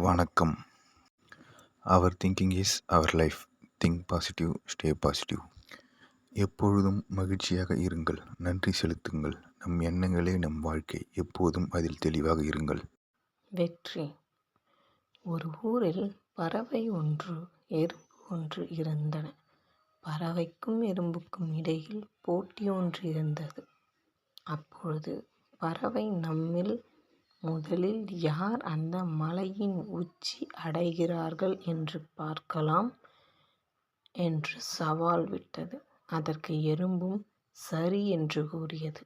வணக்கம். Our thinking is our life think positive stay positive எப்பொழுதும் மகிழ்ச்சியாக இருங்கள். நன்றி செலுத்துங்கள். நம் எண்ணங்களே நம் வாழ்க்கை. எப்போதும் அதில் தெளிவாக இருங்கள். வெற்றி. ஒரு ஊரில் பறவை ஒன்று எறும்பு ஒன்று இருந்தன. பறவைக்கும் எறும்புக்கும் இடையில் போட்டி ஒன்று இருந்தது. அப்பொழுது பறவை நம்மில் முதலில் யார் அந்த மலையின் உச்சி அடைகிறார்கள் என்று பார்க்கலாம் என்று சவால் விட்டது. அதற்கு எறும்பும் சரி என்று கூறியது.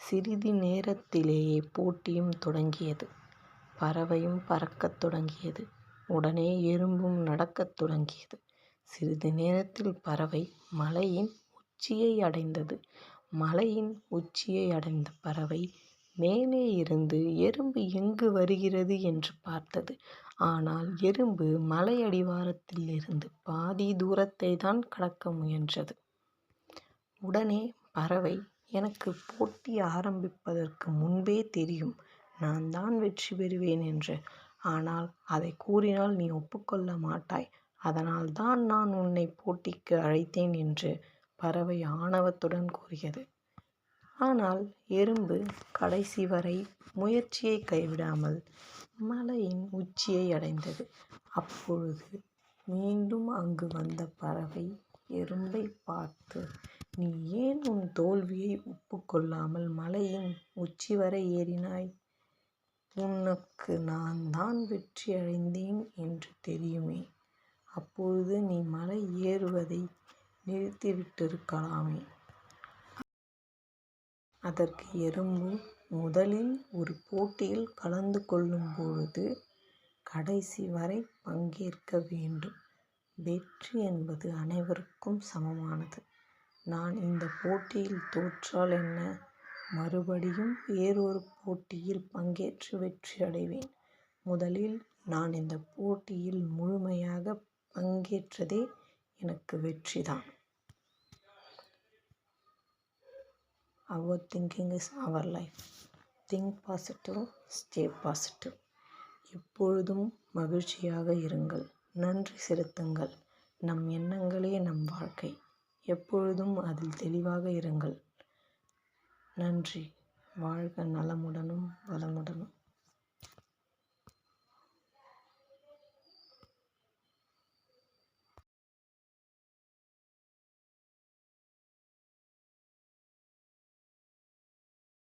சிறிது நேரத்திலேயே போட்டியும் தொடங்கியது. பறவையும் பறக்கத் தொடங்கியது. உடனே எறும்பும் நடக்கத் தொடங்கியது. சிறிது நேரத்தில் பறவை மலையின் உச்சியை அடைந்தது. மலையின் உச்சியை அடைந்த பறவை மேலே இருந்து எறும்பு எங்கு வருகிறது என்று பார்த்தது. ஆனால் எறும்பு மலை இருந்து பாதி தூரத்தை தான் கடக்க முயன்றது. உடனே பறவை எனக்கு போட்டி ஆரம்பிப்பதற்கு முன்பே தெரியும் நான் தான் வெற்றி பெறுவேன் என்று. ஆனால் அதை கூறினால் நீ ஒப்புக்கொள்ள மாட்டாய். அதனால் தான் நான் உன்னை போட்டிக்கு அழைத்தேன் என்று பறவை ஆணவத்துடன் கூறியது. ஆனால் எறும்பு கடைசி வரை முயற்சியை கைவிடாமல் மலையின் உச்சியை அடைந்தது. அப்பொழுது மீண்டும் அங்கு வந்த பறவை எறும்பை பார்த்து நீ ஏன் உன் தோல்வியை ஒப்புக்கொள்ளாமல் மலையின் உச்சி வரை ஏறினாய்? உனக்கு நான் தான் வெற்றி அடைந்தேன் என்று தெரியுமே. அப்பொழுது நீ மலை ஏறுவதை நிறுத்திவிட்டிருக்கலாமே. அதற்கு எறும்பு முதலில் ஒரு போட்டியில் கலந்து கொள்ளும் பொழுது கடைசி வரை பங்கேற்க வேண்டும். வெற்றி என்பது அனைவருக்கும் சமமானது. நான் இந்த போட்டியில் தோற்றால் என்ன? மறுபடியும் வேறொரு போட்டியில் பங்கேற்று வெற்றி அடைவேன். முதலில் நான் இந்த போட்டியில் முழுமையாக பங்கேற்றதே எனக்கு வெற்றிதான். Our thinking is our life think positive stay positive எப்பொழுதும் மகிழ்ச்சியாக இருங்கள். நன்றி செலுத்துங்கள். நம் எண்ணங்களே நம் வாழ்க்கை. எப்பொழுதும் அதில் தெளிவாக இருங்கள். நன்றி. வாழ்க நலமுடனும் வளமுடனும்.